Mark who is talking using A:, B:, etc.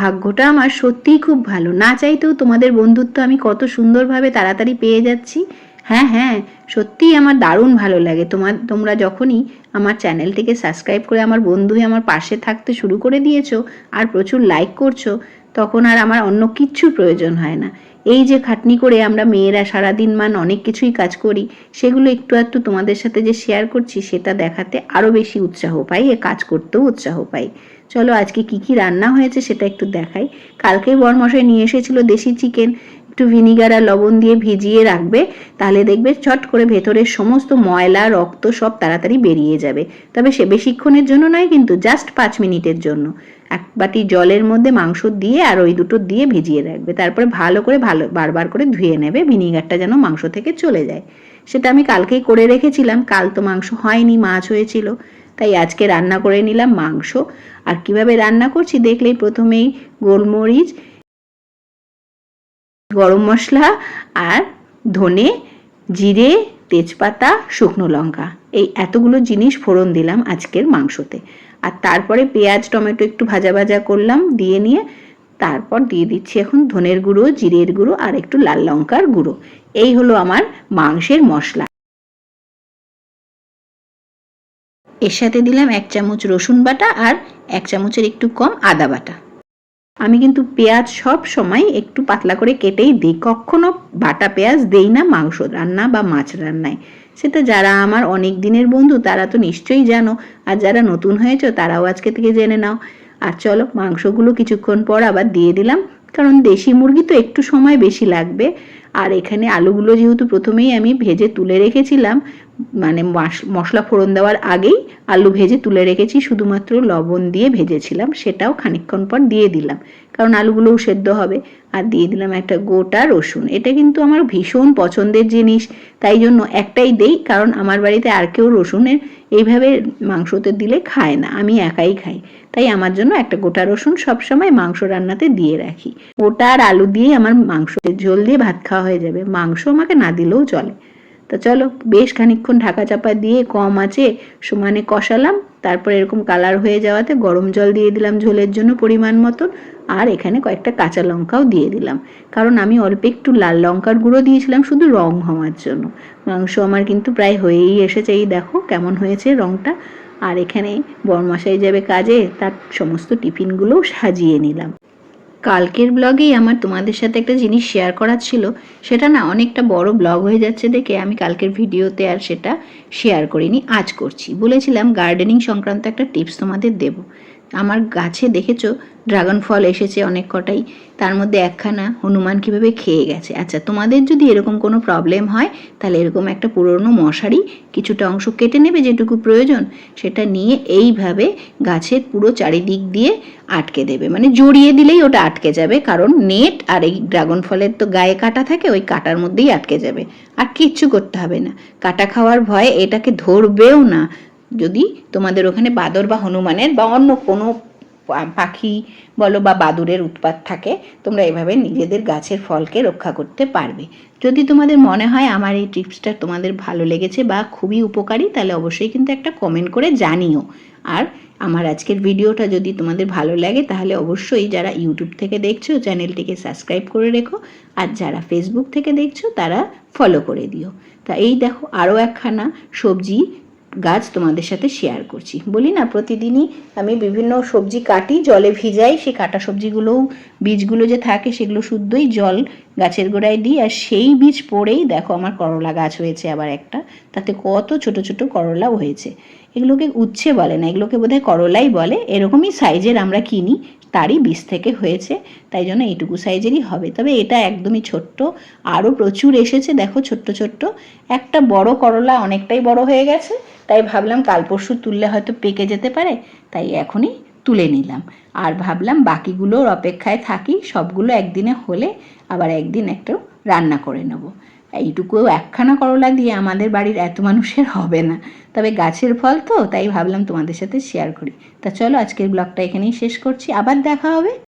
A: ভাগ্যটা আমার সত্যিই খুব ভালো। না চাইতেও তোমাদের বন্ধুত্ব আমি কত সুন্দরভাবে তাড়াতাড়ি পেয়ে যাচ্ছি। হ্যাঁ হ্যাঁ সত্যিই আমার দারুণ ভালো লাগে। তোমার, তোমরা যখনই আমার চ্যানেলটিকে সাবস্ক্রাইব করে আমার বন্ধুই আমার পাশে থাকতে শুরু করে দিয়েছ আর প্রচুর লাইক করছ, তখন আর আমার অন্য কিচ্ছু প্রয়োজন হয় না। এই যে খাটনি করে আমরা মেয়েরা সারাদিন মান অনেক কিছুই কাজ করি, সেগুলো একটু একটু তোমাদের সাথে যে শেয়ার করছি, সেটা দেখাতে আরও বেশি উৎসাহ পাই, এ কাজ করতেও উৎসাহ পাই। চলো আজকে কি কি রান্না হয়েছে সেটা একটু দেখাই। কালকেই বরমশাই নিয়ে এসেছিল দেশি চিকেন একটু ভিনিগার আর লবণ দিয়ে ভিজিয়ে রাখবে, তাহলে দেখবে চট করে ভেতরের সমস্ত ময়লা, রক্ত সব তাড়াতাড়ি বেরিয়ে যাবে। তবে সে বেশিক্ষণের জন্য নয়, কিন্তু জাস্ট পাঁচ মিনিটের জন্য। এক বাটি জলের মধ্যে মাংস দিয়ে আর ওই দুটো দিয়ে ভিজিয়ে রাখবে। তারপরে ভালো করে ভালো, বারবার করে ধুয়ে নেবে, ভিনিগারটা যেন মাংস থেকে চলে যায়। সেটা আমি কালকেই করে রেখেছিলাম, কাল তো মাংস হয়নি, মাছ হয়েছিল। তাই আজকে রান্না করে নিলাম মাংস। আর কীভাবে রান্না করছি দেখলেই প্রথমেই গোলমরিচ গরম মশলা আর ধনে, জিরে, তেজপাতা, শুকনো লঙ্কা। এই এতগুলো জিনিস ফোড়ন দিলাম আজকের মাংসতে। আর তারপরে পেঁয়াজ, টমেটো একটু ভাজা ভাজা করলাম, দিয়ে নিয়ে তারপর দিয়ে দিচ্ছি এখন ধনের গুঁড়ো, জিরের গুঁড়ো আর একটু লাল লঙ্কার গুঁড়ো। এই হলো আমার মাংসের মশলা। এর সাথে দিলাম এক চামচ রসুন বাটা আর এক চামচের একটু কম আদা বাটা। আমি কিন্তু পেঁয়াজ সব সময় একটু পাতলা করে কেটেই দিই। কখনো বাটা পেঁয়াজ দেই না, মাংস রান্না বা মাছ রান্নায়। সেটা যারা আমার অনেক দিনের বন্ধু, তারা তো নিশ্চয়ই জানো। আর যারা নতুন হয়েছ, তারাও আজকে থেকে জেনে নাও। আর চলো, মাংসগুলো কিছুক্ষণ পর আবার দিয়ে দিলাম। কারণ দেশি মুরগি তো একটু সময় বেশি লাগবে। আর এখানে আলুগুলো যেহেতু প্রথমেই আমি ভেজে তুলে রেখেছিলাম মানে মশলা ফোড়ন দেওয়ার আগেই আলু ভেজে তুলে রেখেছি, শুধুমাত্র লবণ দিয়ে ভেজেছিলাম, সেটাও খানিকক্ষণ পর দিয়ে দিলাম, কারণ আলুগুলোও সেদ্ধ হবে। আর দিয়ে দিলাম একটা গোটা রসুন, এটা কিন্তু আমার ভীষণ পছন্দের জিনিস, তাই জন্য একটাই দেই, কারণ আমার বাড়িতে আর কেউ রসুনের এইভাবে মাংসতে দিলে খায় না, আমি একাই খাই, তাই আমার জন্য একটা গোটা রসুন সবসময় মাংস রান্নাতে দিয়ে রাখি। গোটা আর আলু দিয়ে আমার মাংস ঝোল দিয়ে ভাত খাওয়া হয়ে যাবে, মাংস আমাকে না দিলেও চলে। তো চলো, বেশ খানিকক্ষণ ঢাকা চাপা দিয়ে কম আছে, সমানে কষালাম, তারপর এরকম কালার হয়ে যাওয়াতে গরম জল দিয়ে দিলাম ঝোলের জন্য পরিমাণ মতন, আর এখানে কয়েকটা কাঁচা লঙ্কাও দিয়ে দিলাম। কারণ আমি অল্প একটু লাল লঙ্কার গুঁড়ো দিয়েছিলাম শুধু রং হওয়ার জন্য। মাংস আমার কিন্তু প্রায় হয়েই এসেছে, এই দেখো কেমন হয়েছে রংটা। আর এখানে বরমাসাই যাবে কাজে, তার সমস্ত টিফিনগুলোও সাজিয়ে নিলাম। কালকের ব্লগেই আমার তোমাদের সাথে একটা জিনিস শেয়ার করার ছিল। সেটা না অনেকটা বড় ব্লগ হয়ে যাচ্ছে দেখে আমি কালকের ভিডিওতে আর সেটা শেয়ার করিনি, আজ করছি। বলেছিলাম গার্ডেনিং সংক্রান্ত একটা টিপস তোমাদের দেব। আমার গাছে দেখেছ? ড্রাগন ফল এসেছে অনেক কটাই। তার মধ্যে একখানা হনুমান কীভাবে খেয়ে গেছে? আচ্ছা তোমাদের যদি এরকম কোনো প্রবলেম হয়, তাহলে এরকম একটা পুরনো মশারি কিছুটা অংশ কেটে নেবে যেটুকু প্রয়োজন, সেটা নিয়ে এইভাবে গাছের পুরো চারিদিক দিয়ে আটকে দেবে। মানে জড়িয়ে দিলেই ওটা আটকে যাবে, কারণ নেট আর এই ড্রাগন ফলের তো গায়ে কাটা থাকে, ওই কাটার মধ্যেই আটকে যাবে। আর কিচ্ছু করতে হবে না। কাটা খাওয়ার ভয়ে এটাকে ধরবেও না। যদি তোমাদের ওখানে বাদর বা হনুমানের বা অন্য কোনো পাখি বলো বা বাদুরের উৎপাত থাকে, তোমরা এভাবে নিজেদের গাছের ফলকে রক্ষা করতে পারবে। যদি তোমাদের মনে হয় আমার এই টিপসটা তোমাদের ভালো লেগেছে বা খুবই উপকারী, তাহলে অবশ্যই কিন্তু একটা কমেন্ট করে জানিও। আর আমার আজকের ভিডিওটা যদি তোমাদের ভালো লাগে, তাহলে অবশ্যই যারা ইউটিউব থেকে দেখছ, চ্যানেলটিকে সাবস্ক্রাইব করে রেখো। আর যারা ফেসবুক থেকে দেখছ, তারা ফলো করে দিও। তা এই দেখো আরও একখানা সবজি গাছ তোমাদের সাথে শেয়ার করছি। বলি না, প্রতিদিনই আমি বিভিন্ন সবজি কাটি, জলে ভিজাই, সেই কাটা সবজিগুলোও বীজগুলো যে থাকে সেগুলো শুদ্ধই জল গাছের গোড়ায় দিই, আর সেই বীজ পড়েই দেখো আমার করলা গাছ হয়েছে আবার একটা, তাতে কত ছোট ছোট করলাও হয়েছে। এগুলোকে উচ্ছে বলে না, এগুলোকে বোধহয় করলাই বলে। এরকমই সাইজের আমরা কিনি, তারই বীজ থেকে হয়েছে, তাই জন্য এইটুকু সাইজেরই হবে। তবে এটা একদমই ছোট্ট আরও প্রচুর এসেছে, দেখো ছোট্ট ছোট্ট। একটা বড় করলা অনেকটাই বড় হয়ে গেছে, তাই ভাবলাম কাল পরশু তুললে হয়তো পেকে যেতে পারে, তাই এখনই তুলে নিলাম। আর ভাবলাম বাকিগুলোর অপেক্ষায় থাকি, সবগুলো একদিনে হলে আবার একদিন একটু রান্না করে নেব। এইটুকু একখানা করলা দিয়ে আমাদের বাড়ির এত মানুষের হবে না। তবে গাছের ফল তো, তাই ভাবলাম তোমাদের সাথে শেয়ার করি। তা চলো আজকের ব্লগটা এখানেই শেষ করছি। আবার দেখা হবে।